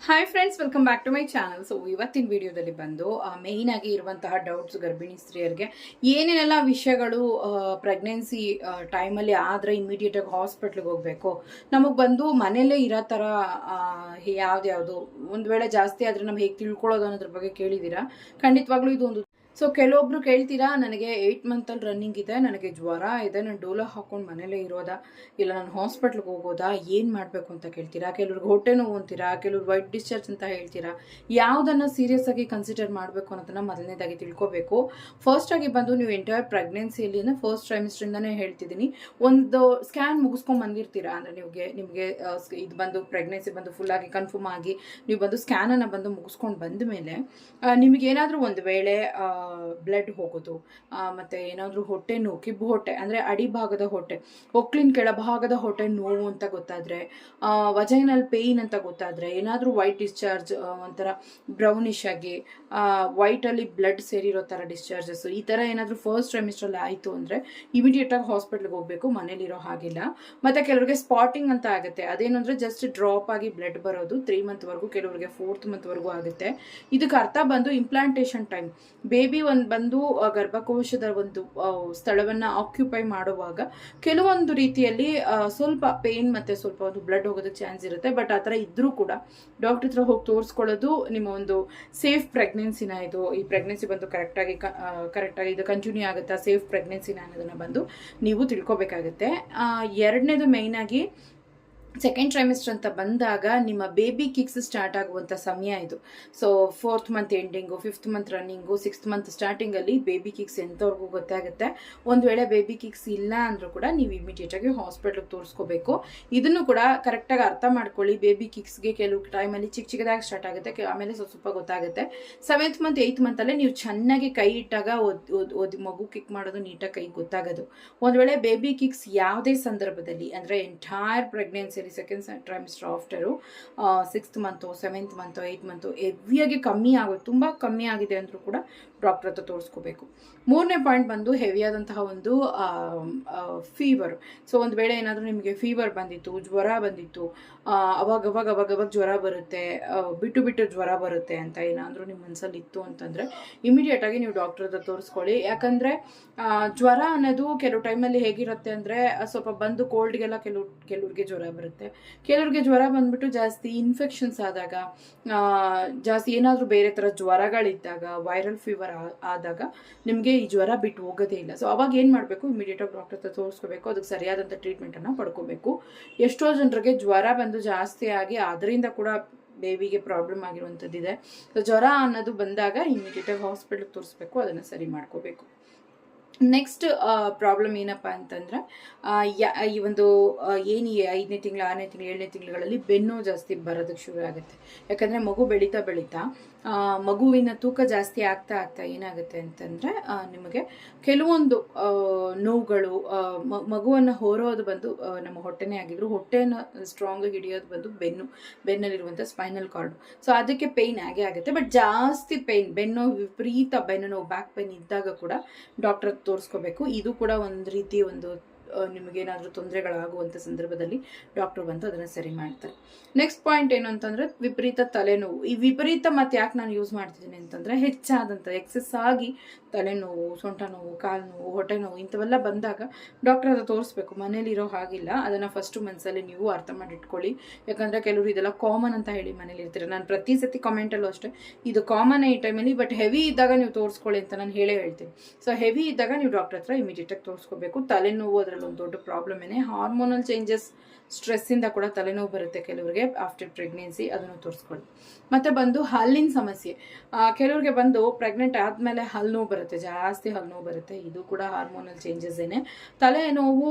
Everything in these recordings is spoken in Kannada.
Hi friends welcome back to my channel so ಇವತ್ತಿನ ವಿಡಿಯೋದಲ್ಲಿ ಬಂದು ಮೇಯ್ನ್ ಆಗಿ ಇರುವಂತಹ ಡೌಟ್ಸ್ ಗರ್ಭಿಣಿ ಸ್ತ್ರೀಯರಿಗೆ ಏನೇನೆಲ್ಲ ವಿಷಯಗಳು ಪ್ರೆಗ್ನೆನ್ಸಿ ಟೈಮಲ್ಲಿ ಆದರೆ ಇಮಿಡಿಯೇಟಾಗಿ ಹಾಸ್ಪಿಟ್ಲಿಗೆ ಹೋಗಬೇಕು. ನಮಗೆ ಬಂದು ಮನೆಯಲ್ಲೇ ಇರೋ ಥರ ಯಾವ್ದ್ಯಾವುದು ಒಂದು ವೇಳೆ ಜಾಸ್ತಿ ಆದರೆ ನಮ್ಗೆ ಹೇಗೆ ತಿಳ್ಕೊಳ್ಳೋದು ಅನ್ನೋದ್ರ ಬಗ್ಗೆ ಕೇಳಿದ್ದೀರಾ ಖಂಡಿತವಾಗ್ಲೂ ಇದು ಒಂದು ಸೊ ಕೆಲವೊಬ್ರು ಕೇಳ್ತೀರಾ, ನನಗೆ ಏಯ್ಟ್ ಮಂತಲ್ಲಿ ರನ್ನಿಂಗ್ ಇದೆ, ನನಗೆ ಜ್ವರ ಇದೆ, ನಾನು ಡೋಲೋ ಹಾಕೊಂಡು ಮನೇಲೇ ಇರೋದಾ? ಇಲ್ಲ, ನಾನು ಹಾಸ್ಪಿಟ್ಲ್ಗೆ ಹೋಗೋದಾ? ಏನು ಮಾಡಬೇಕು ಅಂತ ಕೇಳ್ತೀರಾ? ಕೆಲವ್ರಿಗೆ ಹೊಟ್ಟೆ ನೋವು ಅಂತೀರಾ? ಕೆಲವ್ರು ವೈಟ್ ಡಿಸ್ಚಾರ್ಜ್ ಅಂತ ಹೇಳ್ತೀರಾ? ಯಾವುದನ್ನು ಸೀರಿಯಸ್ ಆಗಿ ಕನ್ಸಿಡರ್ ಮಾಡಬೇಕು ಅನ್ನೋದನ್ನ ಮೊದಲನೇದಾಗಿ ತಿಳ್ಕೊಬೇಕು. ಫಸ್ಟ್ ಆಗಿ ಬಂದು ನೀವು ಎಂಟೈರ್ ಪ್ರೆಗ್ನೆನ್ಸಿಯಲ್ಲಿ ಫಸ್ಟ್ ಟ್ರೈಮಿಸ್ಟ್ರಿಂದನೇ ಹೇಳ್ತಿದ್ದೀನಿ. ಒಂದು ಸ್ಕ್ಯಾನ್ ಮುಗಿಸ್ಕೊಂಡು ಬಂದಿರ್ತೀರಾ? ಅಂದರೆ ನಿಮಗೆ ನಿಮಗೆ ಇದು ಬಂದು ಪ್ರೆಗ್ನೆನ್ಸಿ ಬಂದು ಫುಲ್ ಆಗಿ ಕನ್ಫರ್ಮ್ ಆಗಿ, ನೀವು ಬಂದು ಸ್ಕ್ಯಾನನ್ನು ಬಂದು ಮುಗಿಸ್ಕೊಂಡು ಬಂದ ಮೇಲೆ ನಿಮಗೇನಾದರೂ ಒಂದು ವೇಳೆ ಬ್ಲಡ್ ಹೋಗೋದು ಮತ್ತು ಏನಾದರೂ ಹೊಟ್ಟೆ ನೋವು, ಕಿಬ್ಬು ಹೊಟ್ಟೆ, ಅಂದರೆ ಅಡಿಭಾಗದ ಹೊಟ್ಟೆ ಒಕ್ಲಿನ ಕೆಳಭಾಗದ ಹೊಟ್ಟೆ ನೋವು ಅಂತ ಗೊತ್ತಾದರೆ ವಜೈನಲ್ ಪೇಯ್ನ್ ಅಂತ ಗೊತ್ತಾದರೆ, ಏನಾದರೂ ವೈಟ್ ಡಿಸ್ಚಾರ್ಜ್ ಒಂಥರ ಬ್ರೌನಿಶ್ ಆಗಿ ವೈಟಲ್ಲಿ ಬ್ಲಡ್ ಸೇರಿರೋ ಥರ ಡಿಸ್ಚಾರ್ಜಸ್ಸು ಈ ಥರ ಏನಾದರೂ ಫಸ್ಟ್ ಟ್ರೈಮಿಸ್ಟ್ರಲ್ಲಿ ಆಯಿತು ಅಂದರೆ ಇಮಿಡಿಯೇಟಾಗಿ ಹಾಸ್ಪಿಟ್ಲಿಗೆ ಹೋಗಬೇಕು, ಮನೇಲಿರೋ ಹಾಗಿಲ್ಲ. ಮತ್ತು ಕೆಲವರಿಗೆ ಸ್ಪಾಟಿಂಗ್ ಅಂತ ಆಗುತ್ತೆ ಅದೇನಂದರೆ ಜಸ್ಟ್ ಡ್ರಾಪ್ ಆಗಿ ಬ್ಲಡ್ ಬರೋದು ತ್ರೀ ಮಂತ್ವರೆಗೂ ಕೆಲವರಿಗೆ ಫೋರ್ತ್ ಮಂತ್ವರೆಗೂ ಆಗುತ್ತೆ. ಇದಕ್ಕೆ ಅರ್ಥ ಬಂದು ಇಂಪ್ಲಾಂಟೇಷನ್ ಟೈಮ್ ಬೇಬಿ ಒಂದು ಬಂದು ಗರ್ಭಕೋಶದ ಒಂದು ಸ್ಥಳವನ್ನು ಆಕ್ಯುಪೈ ಮಾಡುವಾಗ ಕೆಲವೊಂದು ರೀತಿಯಲ್ಲಿ ಸ್ವಲ್ಪ ಪೇನ್ ಮತ್ತು ಸ್ವಲ್ಪ ಒಂದು ಬ್ಲಡ್ ಹೋಗೋದಕ್ಕೆ ಚಾನ್ಸ್ ಇರುತ್ತೆ. ಬಟ್ ಆ ಥರ ಇದ್ದರೂ ಕೂಡ ಡಾಕ್ಟರ್ ಹತ್ರ ಹೋಗಿ ತೋರಿಸ್ಕೊಳ್ಳೋದು ನಿಮ್ಮ ಒಂದು ಸೇಫ್ ಪ್ರೆಗ್ನೆನ್ಸಿನ ಇದು, ಈ ಪ್ರೆಗ್ನೆನ್ಸಿ ಬಂದು ಕರೆಕ್ಟಾಗಿ ಕರೆಕ್ಟಾಗಿ ಇದು ಕಂಟಿನ್ಯೂ ಆಗುತ್ತಾ ಸೇಫ್ ಪ್ರೆಗ್ನೆನ್ಸಿನ ಅನ್ನೋದನ್ನು ಬಂದು ನೀವು ತಿಳ್ಕೊಬೇಕಾಗುತ್ತೆ. ಎರಡನೇದು ಮೇಯ್ನಾಗಿ ಸೆಕೆಂಡ್ ಟ್ರೈಮಿಸ್ಟರ್ ಅಂತ ಬಂದಾಗ ನಿಮ್ಮ ಬೇಬಿ ಕಿಕ್ಸ್ ಸ್ಟಾರ್ಟ್ ಆಗುವಂಥ ಸಮಯ ಇದು. So fourth month ending fifth month running sixth month ಸ್ಟಾರ್ಟಿಂಗಲ್ಲಿ ಬೇಬಿ ಕಿಕ್ಸ್ ಎಂಥವ್ರಿಗೂ ಗೊತ್ತಾಗುತ್ತೆ. ಒಂದು ವೇಳೆ ಬೇಬಿ ಕಿಕ್ಸ್ ಇಲ್ಲ ಅಂದರೂ ಕೂಡ ನೀವು ಇಮಿಡಿಯೇಟಾಗಿ ಹಾಸ್ಪಿಟ್ಲಿಗೆ ತೋರಿಸ್ಕೋಬೇಕು. ಇದನ್ನು ಕೂಡ ಕರೆಕ್ಟಾಗಿ ಅರ್ಥ ಮಾಡ್ಕೊಳ್ಳಿ. ಬೇಬಿ ಕಿಕ್ಸ್ಗೆ ಕೆಲವು ಟೈಮಲ್ಲಿ ಚಿಕ್ಕ ಚಿಕ್ಕದಾಗಿ ಸ್ಟಾರ್ಟ್ ಆಗುತ್ತೆ ಆಮೇಲೆ ಸ್ವಲ್ಪ ಸ್ವಲ್ಪ ಗೊತ್ತಾಗುತ್ತೆ. ಸೆವೆಂತ್ ಮಂತ್ ಏಯ್ತ್ ಮಂತಲ್ಲೇ ನೀವು ಚೆನ್ನಾಗಿ ಕೈ ಇಟ್ಟಾಗ ಓದ್ ಮಗು ಕಿಕ್ ಮಾಡೋದು ನೀಟಾಗಿ ಕೈ ಗೊತ್ತಾಗೋದು. ಒಂದು ವೇಳೆ ಬೇಬಿ ಕಿಕ್ಸ್ ಯಾವುದೇ ಸಂದರ್ಭದಲ್ಲಿ, ಅಂದರೆ entire ಪ್ರೆಗ್ನೆನ್ಸಿಯಲ್ಲಿ second trimester after sixth month seventh month eighth month ಹೆವಿಯಾಗಿ ಕಮ್ಮಿ ಆಗೋದು ತುಂಬ ಕಮ್ಮಿ ಆಗಿದೆ ಅಂದರೂ ಕೂಡ ಡಾಕ್ಟರ್ ಹತ್ರ ತೋರಿಸ್ಕೋಬೇಕು. ಮೂರನೇ ಪಾಯಿಂಟ್ ಬಂದು ಹೆವಿಯಾದಂತಹ ಒಂದು ಫೀವರ್ ಸೊ ಒಂದು ವೇಳೆ ಏನಾದರೂ ನಿಮಗೆ ಫೀವರ್ ಬಂದಿತ್ತು, ಜ್ವರ ಬಂದಿತ್ತು ಅವಾಗ ಅವಾಗ ಅವಾಗ ಅವಾಗ ಜ್ವರ ಬರುತ್ತೆ ಬಿಟ್ಟು ಬಿಟ್ಟು ಜ್ವರ ಬರುತ್ತೆ ಅಂತ ಏನಾದರೂ ನಿಮ್ಮ ಮನಸ್ಸಲ್ಲಿ ಇತ್ತು ಅಂತಂದರೆ ಇಮಿಡಿಯೇಟಾಗಿ ನೀವು ಡಾಕ್ಟರ್ ಹತ್ರ ತೋರಿಸ್ಕೊಳ್ಳಿ. ಯಾಕಂದರೆ ಜ್ವರ ಅನ್ನೋದು ಕೆಲವು ಟೈಮಲ್ಲಿ ಹೇಗಿರುತ್ತೆ ಅಂದರೆ ಸ್ವಲ್ಪ ಬಂದು ಕೋಲ್ಡ್ಗೆಲ್ಲ ಕೆಲವು, ಕೆಲವ್ರಿಗೆ ಜ್ವರ ಬರುತ್ತೆ. ಕೆಲವ್ರಿಗೆ ಜ್ವರ ಬಂದ್ಬಿಟ್ಟು ಜಾಸ್ತಿ ಇನ್ಫೆಕ್ಷನ್ಸ್ ಆದಾಗ ಜಾಸ್ತಿ ಏನಾದರೂ ಬೇರೆ ಥರ ಜ್ವರಗಳಿದ್ದಾಗ ವೈರಲ್ ಫೀವರ್ ಆದಾಗ ನಿಮಗೆ ಈ ಜ್ವರ ಬಿಟ್ಟು ಹೋಗೋದೇ ಇಲ್ಲ. ಸೊ ಅವಾಗ ಏನು ಮಾಡಬೇಕು? ಇಮಿಡಿಯೇಟಾಗಿ ಡಾಕ್ಟರ್ ಹತ್ರ ತೋರಿಸ್ಕೋಬೇಕು. ಅದಕ್ಕೆ ಸರಿಯಾದಂಥ ಟ್ರೀಟ್ಮೆಂಟನ್ನು ಪಡ್ಕೋಬೇಕು. ಎಷ್ಟೋ ಜನರಿಗೆ ಜ್ವರ ಬಂದು ಜಾಸ್ತಿ ಆಗಿ ಅದರಿಂದ ಕೂಡ ಬೇಬಿಗೆ ಪ್ರಾಬ್ಲಮ್ ಆಗಿರುವಂಥದ್ದಿದೆ. ಸೊ ಜ್ವರ ಅನ್ನೋದು ಬಂದಾಗ ಇಮಿಡಿಯೇಟಾಗಿ ಹಾಸ್ಪಿಟ್ಲಿಗೆ ತೋರಿಸ್ಬೇಕು. ಅದನ್ನು ಸರಿ ಮಾಡ್ಕೋಬೇಕು. ನೆಕ್ಸ್ಟ್ ಪ್ರಾಬ್ಲಮ್ ಏನಪ್ಪ ಅಂತಂದ್ರೆ ಈ ಒಂದು ಏನು ಐದನೇ ತಿಂಗಳು, ಆರನೇ ತಿಂಗಳು, ಏಳನೇ ತಿಂಗಳುಗಳಲ್ಲಿ ಬೆನ್ನು ಜಾಸ್ತಿ ಬರೋದಕ್ಕೆ ಶುರು ಆಗುತ್ತೆ. ಯಾಕಂದರೆ ಮಗು ಬೆಳೀತಾ ಬೆಳೀತಾ ಮಗುವಿನ ತೂಕ ಜಾಸ್ತಿ ಆಗ್ತಾ ಆಗ್ತಾ ಏನಾಗುತ್ತೆ ಅಂತಂದರೆ ನಿಮಗೆ ಕೆಲವೊಂದು ನೋವುಗಳು ಮಗುವನ್ನು ಹೊರೋದು ಬಂದು ನಮ್ಮ ಹೊಟ್ಟೆನೇ ಆಗಿದ್ರು, ಹೊಟ್ಟೆನ ಸ್ಟ್ರಾಂಗ್ ಆಗಿ ಹಿಡಿಯೋದು ಬಂದು ಬೆನ್ನು ಬೆನ್ನಲ್ಲಿರುವಂಥ ಸ್ಪೈನಲ್ ಕಾರ್ಡ್ ಸೊ ಅದಕ್ಕೆ ಪೇಯ್ನ್ ಆಗೇ ಆಗುತ್ತೆ. ಬಟ್ ಜಾಸ್ತಿ ಪೇಯ್ನ್ ಬೆನ್ನು ವಿಪರೀತ ಬೆನ್ನು ನೋವು ಬ್ಯಾಕ್ ಪೇಯ್ನ್ ಇದ್ದಾಗ ಕೂಡ ಡಾಕ್ಟರ್ ತೋರಿಸ್ಕೋಬೇಕು. ಇದು ಕೂಡ ಒಂದು ರೀತಿ ಒಂದು ನಿಮಗೇನಾದರೂ ತೊಂದರೆಗಳಾಗುವಂಥ ಸಂದರ್ಭದಲ್ಲಿ ಡಾಕ್ಟರ್ ಬಂದು ಅದನ್ನು ಸರಿ ಮಾಡ್ತಾರೆ. ನೆಕ್ಸ್ಟ್ ಪಾಯಿಂಟ್ ಏನು ಅಂತಂದರೆ ವಿಪರೀತ ತಲೆನೋವು. ಈ ವಿಪರೀತ ಮತ್ತೆ ಯಾಕೆ ನಾನು ಯೂಸ್ ಮಾಡ್ತಿದ್ದೀನಿ ಅಂತಂದರೆ ಹೆಚ್ಚಾದಂಥ ಎಕ್ಸೆಸ್ ಆಗಿ ತಲೆನೋವು, ಸೊಂಟ ನೋವು, ಕಾಲು ನೋವು, ಹೊಟ್ಟೆ ನೋವು ಇಂಥವೆಲ್ಲ ಬಂದಾಗ ಡಾಕ್ಟರ್ ಹತ್ರ ತೋರಿಸ್ಬೇಕು. ಮನೇಲಿರೋ ಹಾಗಿಲ್ಲ. ಅದನ್ನು ಫಸ್ಟು ಮನಸ್ಸಲ್ಲಿ ನೀವು ಅರ್ಥ ಮಾಡಿಟ್ಕೊಳ್ಳಿ. ಯಾಕಂದರೆ ಕೆಲವರು ಇದೆಲ್ಲ ಕಾಮನ್ ಅಂತ ಹೇಳಿ ಮನೇಲಿ ಇರ್ತೀರ. ನಾನು ಪ್ರತಿ ಸತಿ ಕಾಮೆಂಟಲ್ಲೂ ಅಷ್ಟೇ, ಇದು ಕಾಮನ್ ಈ ಟೈಮಲ್ಲಿ ಬಟ್ ಹೆವಿ ಇದ್ದಾಗ ನೀವು ತೋರಿಸ್ಕೊಳ್ಳಿ ಅಂತ ನಾನು ಹೇಳೇ ಹೇಳ್ತೀನಿ. ಸೊ ಹೆವಿ ಇದ್ದಾಗ ನೀವು ಡಾಕ್ಟರ್ ಹತ್ರ ಇಮಿಡಿಯೇಟಾಗಿ ತೋರಿಸ್ಕೋಬೇಕು. ತಲೆನೋವು ಅದರಲ್ಲಿ ಒಂದು ದೊಡ್ಡ ಪ್ರಾಬ್ಲಮ್ ಏನೇ ಹಾರ್ಮೋನಲ್ ಚೇಂಜಸ್ ಸ್ಟ್ರೆಸ್ಸಿಂದ ಕೂಡ ತಲೆನೋವು ಬರುತ್ತೆ ಕೆಲವರಿಗೆ ಆಫ್ಟರ್ ಪ್ರೆಗ್ನೆನ್ಸಿ ಅದನ್ನು ತೋರಿಸ್ಕೊಳ್ಳಿ. ಮತ್ತು ಬಂದು ಹಲ್ಲಿನ ಸಮಸ್ಯೆ. ಕೆಲವರಿಗೆ ಬಂದು ಪ್ರೆಗ್ನೆಂಟ್ ಆದಮೇಲೆ ಹಲ್ಲು ನೋವು ಬರುತ್ತೆ, ಜಾಸ್ತಿ ಹಲ್ಲು ನೋವು ಬರುತ್ತೆ. ಇದು ಕೂಡ ಹಾರ್ಮೋನಲ್ ಚೇಂಜಸ್ ಏನೇ. ತಲೆನೋವು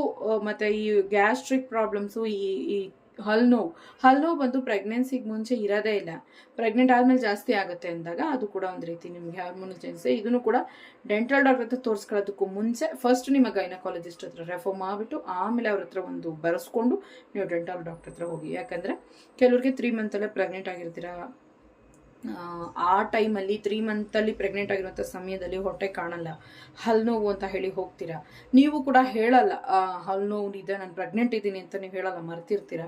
ಮತ್ತು ಈ ಗ್ಯಾಸ್ಟ್ರಿಕ್ ಪ್ರಾಬ್ಲಮ್ಸು ಈ ಈ ಹಲ್ಲು ನೋವು ಹಲ್ಲು ನೋವು ಬಂದು ಪ್ರೆಗ್ನೆನ್ಸಿಗೆ ಮುಂಚೆ ಇರೋದೇ ಇಲ್ಲ. ಪ್ರೆಗ್ನೆಂಟ್ ಆದಮೇಲೆ ಜಾಸ್ತಿ ಆಗುತ್ತೆ ಅಂದಾಗ ಅದು ಕೂಡ ಒಂದು ರೀತಿ ನಿಮಗೆ ಹಾರ್ಮೋನಲ್ ಚೇಂಜಸ್ ಇದನ್ನು ಕೂಡ ಡೆಂಟಲ್ ಡಾಕ್ಟರ್ ಹತ್ರ ತೋರಿಸ್ಕೊಳ್ಳೋದಕ್ಕೂ ಮುಂಚೆ ಫಸ್ಟ್ ನಿಮ್ಮ ಗೈನಕಾಲಜಿಸ್ಟ್ ಹತ್ರ ರೆಫರ್ ಮಾಡಿಬಿಟ್ಟು ಆಮೇಲೆ ಅವ್ರ ಹತ್ರ ಒಂದು ಬರೆಸ್ಕೊಂಡು ನೀವು ಡೆಂಟಲ್ ಡಾಕ್ಟರ್ ಹತ್ರ ಹೋಗಿ. ಯಾಕಂದರೆ ಕೆಲವ್ರಿಗೆ ತ್ರೀ ಮಂತಲ್ಲೇ ಪ್ರೆಗ್ನೆಂಟ್ ಆಗಿರ್ತೀರಾ ಆ, ಟೈಮಲ್ಲಿ ತ್ರೀ ಮಂತಲ್ಲಿ ಪ್ರೆಗ್ನೆಂಟ್ ಆಗಿರುವಂಥ ಸಮಯದಲ್ಲಿ ಹೊಟ್ಟೆ ಕಾಣಲ್ಲ. ಹಲ್ ನೋವು ಅಂತ ಹೇಳಿ ಹೋಗ್ತೀರಾ? ನೀವು ಕೂಡ ಹೇಳಲ್ಲ ಹಲ್ ನೋವು ಇದೆ ನಾನು ಪ್ರೆಗ್ನೆಂಟ್ ಇದ್ದೀನಿ ಅಂತ ನೀವು ಹೇಳಲ್ಲ ಮರ್ತಿರ್ತೀರ?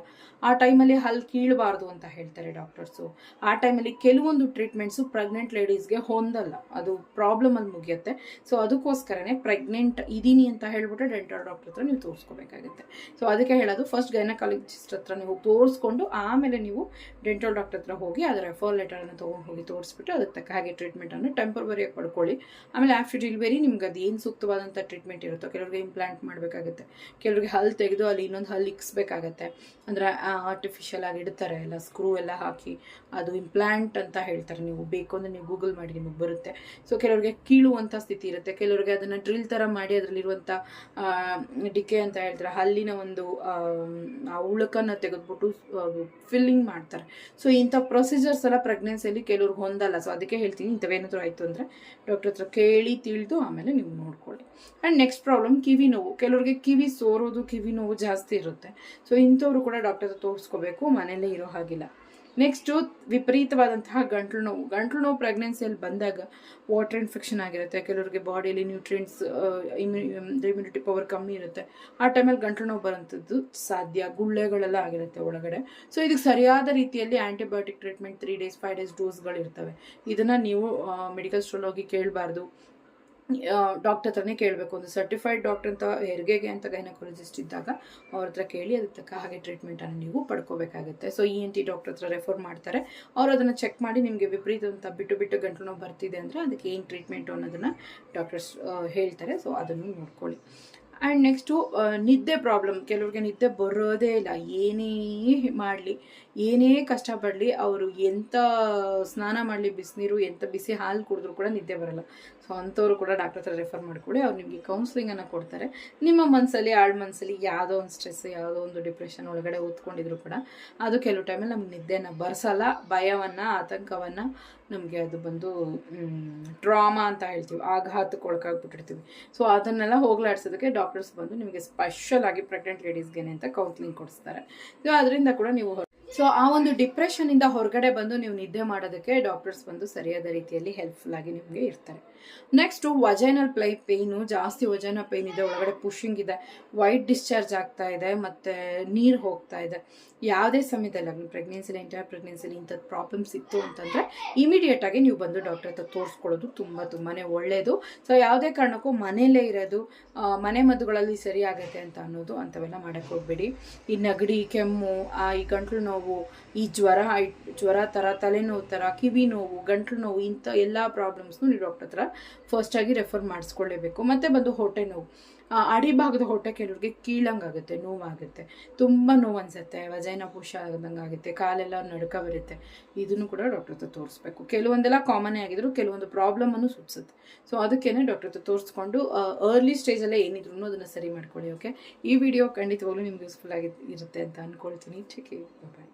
ಆ ಟೈಮಲ್ಲಿ ಹಲ್ ಕೀಳಬಾರ್ದು ಅಂತ ಹೇಳ್ತಾರೆ ಡಾಕ್ಟರ್ಸು ಆ ಟೈಮಲ್ಲಿ ಕೆಲವೊಂದು ಟ್ರೀಟ್ಮೆಂಟ್ಸು ಪ್ರೆಗ್ನೆಂಟ್ ಲೇಡೀಸ್ಗೆ ಹೊಂದಲ್ಲ. ಅದು ಪ್ರಾಬ್ಲಮಲ್ಲಿ ಮುಗಿಯುತ್ತೆ. ಸೊ ಅದಕ್ಕೋಸ್ಕರನೇ ಪ್ರೆಗ್ನೆಂಟ್ ಇದ್ದೀನಿ ಅಂತ ಹೇಳ್ಬಿಟ್ಟು ಡೆಂಟಲ್ ಡಾಕ್ಟರ್ ಹತ್ರ ನೀವು ತೋರಿಸ್ಕೋಬೇಕಾಗುತ್ತೆ. ಸೊ ಅದಕ್ಕೆ ಹೇಳೋದು ಫಸ್ಟ್ ಗೈನಕಾಲಜಿಸ್ಟ್ ಹತ್ರ ನೀವು ತೋರಿಸ್ಕೊಂಡು ಆಮೇಲೆ ನೀವು ಡೆಂಟಲ್ ಡಾಕ್ಟರ್ ಹತ್ರ ಹೋಗಿ ಅದರ ರೆಫರ್ ಲೆಟರನ್ನು ತೊಗೊಂಡು ಹೋಗಿ ತೋರಿಸ್ಬಿಟ್ಟು ಅದಕ್ಕೆ ತಕ್ಕ ಹಾಗೆ ಟ್ರೀಟ್ಮೆಂಟನ್ನು ಟೆಂಪರ್ವರಿಯಾಗಿ ಪಡ್ಕೊಳ್ಳಿ. ಆಮೇಲೆ ಆಫ್ಟರ್ ಡಿಲಿವರಿ ನಿಮ್ಗೆ ಅದು ಏನು ಸೂಕ್ತವಾದಂಥ ಟ್ರೀಟ್ಮೆಂಟ್ ಇರುತ್ತೋ, ಕೆಲವ್ರಿಗೆ ಇಂಪ್ಲಾಂಟ್ ಮಾಡಬೇಕಾಗುತ್ತೆ. ಕೆಲವ್ರಿಗೆ ಹಲ್ಲು ತೆಗೆದು ಅಲ್ಲಿ ಇನ್ನೊಂದು ಹಲ್ಲು ಇಕ್ಸ್ಬೇಕಾಗತ್ತೆ. ಅಂದರೆ ಆರ್ಟಿಫಿಷಿಯಲ್ ಆಗಿ ಇಡ್ತಾರೆ, ಎಲ್ಲ ಸ್ಕ್ರೂ ಎಲ್ಲ ಹಾಕಿ ಅದು ಇಂಪ್ಲಾಂಟ್ ಅಂತ ಹೇಳ್ತಾರೆ ನೀವು. ಬೇಕು ಅಂದರೆ ನೀವು ಗೂಗಲ್ ಮಾಡಿ ನಿಮಗೆ ಬರುತ್ತೆ. ಸೊ ಕೆಲವರಿಗೆ ಕೀಳುವಂಥ ಸ್ಥಿತಿ ಇರುತ್ತೆ. ಕೆಲವರಿಗೆ ಅದನ್ನು ಡ್ರಿಲ್ ಥರ ಮಾಡಿ ಅದರಲ್ಲಿರುವಂಥ ಡಿಕೆ ಅಂತ ಹೇಳ್ತಾರೆ, ಹಲ್ಲಿನ ಒಂದು ಉಳುಕನ್ನು ತೆಗೆದ್ಬಿಟ್ಟು ಫಿಲ್ಲಿಂಗ್ ಮಾಡ್ತಾರೆ. ಸೊ ಇಂಥ ಪ್ರೊಸೀಜರ್ಸ್ ಎಲ್ಲ ಪ್ರೆಗ್ನೆನ್ಸಿಯಲ್ಲಿ ಕೆಲವ್ರು ಹೊಂದಲ್ಲ. ಸೊ ಅದಕ್ಕೆ ಹೇಳ್ತೀನಿ, ಇಂಥವೇನಾದರೂ ಆಯಿತು ಅಂದರೆ ಡಾಕ್ಟರ್ ಹತ್ರ ಕೇಳಿ ತಿಳಿದು ಆಮೇಲೆ ನೀವು ನೋಡ್ಕೊಳ್ಳಿ. ಆ್ಯಂಡ್ ನೆಕ್ಸ್ಟ್ ಪ್ರಾಬ್ಲಮ್ ಕಿವಿ ನೋವು. ಕೆಲವ್ರಿಗೆ ಕಿವಿ ಸೋರೋದು, ಕಿವಿ ನೋವು ಜಾಸ್ತಿ ಇರುತ್ತೆ. ಸೊ ಇಂಥವ್ರು ಕೂಡ ಡಾಕ್ಟರ್ ತೋರಿಸ್ಕೋಬೇಕು ಮನೆಯಲ್ಲೇ ಇರೋ ಹಾಗಿಲ್ಲ. ನೆಕ್ಸ್ಟು ವಿಪರೀತವಾದಂತಹ ಗಂಟ್ಲು ನೋವು. ಗಂಟ್ಲು ನೋವು ಪ್ರೆಗ್ನೆನ್ಸಿಯಲ್ಲಿ ಬಂದಾಗ ವಾಟರ್ ಇನ್ಫೆಕ್ಷನ್ ಆಗಿರುತ್ತೆ. ಕೆಲವರಿಗೆ ಬಾಡಿಯಲ್ಲಿ ನ್ಯೂಟ್ರಿಯೆಂಟ್ಸ್ ಇಮ್ಯುನಿಟಿ ಪವರ್ ಕಮ್ಮಿ ಇರುತ್ತೆ. ಆ ಟೈಮಲ್ಲಿ ಗಂಟ್ಲು ನೋವು ಬರೋಂಥದ್ದು ಸಾಧ್ಯ. ಗುಳ್ಳೆಗಳೆಲ್ಲ ಆಗಿರುತ್ತೆ ಒಳಗಡೆ. ಸೊ ಇದಕ್ಕೆ ಸರಿಯಾದ ರೀತಿಯಲ್ಲಿ antibiotic treatment three days five days ಡೋಸ್ಗಳಿರ್ತವೆ ಇದನ್ನು ನೀವು ಮೆಡಿಕಲ್ ಸ್ಟೋರ್ ಹೋಗಿ ಕೇಳಬಾರ್ದು. ಡಾಕ್ಟರ್ ಹತ್ರನೇ ಕೇಳಬೇಕು. ಒಂದು ಸರ್ಟಿಫೈಡ್ ಡಾಕ್ಟರ್ ಅಂತ ಹೆರಿಗೆಗೆ ಅಂತ ಗೈನಕಾಲಜಿಸ್ಟ್ ಇದ್ದಾಗ ಅವ್ರ ಹತ್ರ ಕೇಳಿ ಅದಕ್ಕೆ ತಕ್ಕ ಹಾಗೆ ಟ್ರೀಟ್ಮೆಂಟನ್ನು ನೀವು ಪಡ್ಕೋಬೇಕಾಗುತ್ತೆ. So E N T doctor ಹತ್ರ ರೆಫರ್ ಮಾಡ್ತಾರೆ. ಅವರು ಅದನ್ನು ಚೆಕ್ ಮಾಡಿ ನಿಮಗೆ ವಿಪರೀತ ಅಂತ ಬಿಟ್ಟು ಬಿಟ್ಟು ಗಂಟಲು ನೋವು ಬರ್ತಿದೆ ಅಂದರೆ ಅದಕ್ಕೆ ಏನು ಟ್ರೀಟ್ಮೆಂಟು ಅನ್ನೋದನ್ನು ಡಾಕ್ಟರ್ಸ್ ಹೇಳ್ತಾರೆ. ಸೊ ಅದನ್ನು ನೋಡ್ಕೊಳ್ಳಿ. ಆ್ಯಂಡ್ ನೆಕ್ಸ್ಟು ನಿದ್ದೆ ಪ್ರಾಬ್ಲಮ್ ಕೆಲವ್ರಿಗೆ ನಿದ್ದೆ ಬರೋದೇ ಇಲ್ಲ. ಏನೇ ಮಾಡಲಿ, ಏನೇ ಕಷ್ಟಪಡಲಿ, ಅವರು ಎಂಥ ಸ್ನಾನ ಮಾಡಲಿ, ಬಿಸಿನೀರು ಎಂಥ ಬಿಸಿ ಹಾಲು ಕುಡಿದ್ರೂ ಕೂಡ ನಿದ್ದೆ ಬರಲ್ಲ. ಸೊ ಅಂಥವ್ರು ಕೂಡ ಡಾಕ್ಟರ್ ಹತ್ರ ರೆಫರ್ ಮಾಡಿಕೊಡಿ. ಅವ್ರು ನಿಮಗೆ ಕೌನ್ಸಿಲಿಂಗನ್ನು ಕೊಡ್ತಾರೆ. ನಿಮ್ಮ ಮನಸ್ಸಲ್ಲಿ ಆಳ್ ಮನಸ್ಸಲ್ಲಿ ಯಾವುದೋ ಒಂದು ಸ್ಟ್ರೆಸ್ ಯಾವುದೋ ಒಂದು ಡಿಪ್ರೆಷನ್ ಒಳಗಡೆ ಓದ್ಕೊಂಡಿದ್ರು ಕೂಡ, ಅದು ಕೆಲವು ಟೈಮಲ್ಲಿ ನಮ್ಗೆ ನಿದ್ದೆನ ಬರ್ಸಲ್ಲ. ಭಯವನ್ನು, ಆತಂಕವನ್ನು ನಮಗೆ ಅದು ಬಂದು ಟ್ರಾಮಾ ಅಂತ ಹೇಳ್ತೀವಿ. ಆಘಾತಕ್ಕೆ ಒಳಗಾಗ್ಬಿಟ್ಟಿರ್ತೀವಿ ಸೊ ಅದನ್ನೆಲ್ಲ ಹೋಗ್ಲಾಡ್ಸೋದಕ್ಕೆ ಡಾಕ್ಟರ್ಸ್ ಬಂದು ನಿಮಗೆ ಸ್ಪೆಷಲ್ ಆಗಿ ಪ್ರೆಗ್ನೆಂಟ್ ಲೇಡೀಸ್ಗೆ ಅಂತ ಕೌನ್ಸಿಲಿಂಗ್ ಕೊಡಿಸ್ತಾರೆ. ಸೊ ಅದರಿಂದ ಕೂಡ ನೀವು ಸೊ ಆ ಒಂದು ಡಿಪ್ರೆಷನಿಂದ ಹೊರಗಡೆ ಬಂದು ನೀವು ನಿದ್ದೆ ಮಾಡೋದಕ್ಕೆ ಡಾಕ್ಟರ್ಸ್ ಬಂದು ಸರಿಯಾದ ರೀತಿಯಲ್ಲಿ ಹೆಲ್ಪ್ಫುಲ್ ಆಗಿ ನಿಮಗೆ ಇರ್ತಾರೆ. ನೆಕ್ಸ್ಟು ವಜೈನಲ್ ಪ್ಲೈ ಪೇಯ್ನು ಜಾಸ್ತಿ ವಜೈನ ಪೇಯ್ನ್ ಇದೆ, ಒಳಗಡೆ ಪುಷಿಂಗ್ ಇದೆ ವೈಟ್ ಡಿಸ್ಚಾರ್ಜ್ ಆಗ್ತಾ ಇದೆ, ಮತ್ತು ನೀರು ಹೋಗ್ತಾ ಇದೆ. ಯಾವುದೇ ಸಮಯದಲ್ಲಿ ಪ್ರೆಗ್ನೆನ್ಸಿಲಿ ಎಂಟರ್ ಪ್ರೆಗ್ನೆನ್ಸಿಲಿ ಇಂಥದ್ದು ಪ್ರಾಬ್ಲಮ್ಸ್ ಇತ್ತು ಅಂತಂದರೆ ಇಮಿಡಿಯೇಟಾಗಿ ನೀವು ಬಂದು ಡಾಕ್ಟರ್ ಹತ್ರ ತೋರಿಸ್ಕೊಳ್ಳೋದು ತುಂಬ ತುಂಬಾ ಒಳ್ಳೆಯದು ಸೊ ಯಾವುದೇ ಕಾರಣಕ್ಕೂ ಮನೆಯಲ್ಲೇ ಇರೋದು ಮನೆ ಮದ್ದುಗಳಲ್ಲಿ ಸರಿ ಆಗುತ್ತೆ ಅಂತ ಅನ್ನೋದು ಅಂಥವೆಲ್ಲ ಮಾಡೋಕ್ಕೆ ಹೋಗ್ಬೇಡಿ. ಈ ನೆಗಡಿ, ಕೆಮ್ಮು ಈ ಗಂಟ್ಲು ನೋವು, ಈ ಜ್ವರ ಜ್ವರ ಥರ ತಲೆನೋವು ಥರ ಕಿವಿ ನೋವು ಗಂಟ್ಲು ನೋವು, ಇಂಥ ಎಲ್ಲ ಪ್ರಾಬ್ಲಮ್ಸ್ನು ನೀವು ಡಾಕ್ಟರ್ ಹತ್ರ ಫಸ್ಟಾಗಿ ರೆಫರ್ ಮಾಡಿಸ್ಕೊಳ್ಳೇಬೇಕು. ಮತ್ತು ಬಂದು ಹೊಟ್ಟೆ ನೋವು. ಅಡಿಭಾಗದ ಹೊಟ್ಟೆ ಕೆಲವ್ರಿಗೆ ಕೀಳಂಗಾಗುತ್ತೆ ನೋವಾಗುತ್ತೆ. ತುಂಬ ನೋವು ಅನಿಸುತ್ತೆ ವಜೈನ ಪುಷ ಆದಂಗೆ ಆಗುತ್ತೆ, ಕಾಲೆಲ್ಲ ನಡುಕ ಬರುತ್ತೆ. ಇದನ್ನು ಕೂಡ ಡಾಕ್ಟರ್ ಹತ್ರ ತೋರಿಸ್ಬೇಕು. ಕೆಲವೊಂದೆಲ್ಲ ಕಾಮನೇ ಆಗಿದ್ರು ಕೆಲವೊಂದು ಪ್ರಾಬ್ಲಮನ್ನು ಸುಪ್ಸುತ್ತೆ ಸೊ ಅದಕ್ಕೇ ಡಾಕ್ಟರ್ ಹತ್ರ ತೋರಿಸ್ಕೊಂಡು ಅರ್ಲಿ ಸ್ಟೇಜಲ್ಲೇ ಏನಿದ್ರು ಅದನ್ನು ಸರಿ ಮಾಡ್ಕೊಳ್ಳಿ ಓಕೆ ಈ ವಿಡಿಯೋ ಖಂಡಿತವಾಗ್ಲೂ ನಿಮ್ಗೆ ಯೂಸ್ಫುಲ್ ಆಗಿ ಇರುತ್ತೆ ಅಂತ ಅಂದ್ಕೊಳ್ತೀನಿ ಬಾಯ್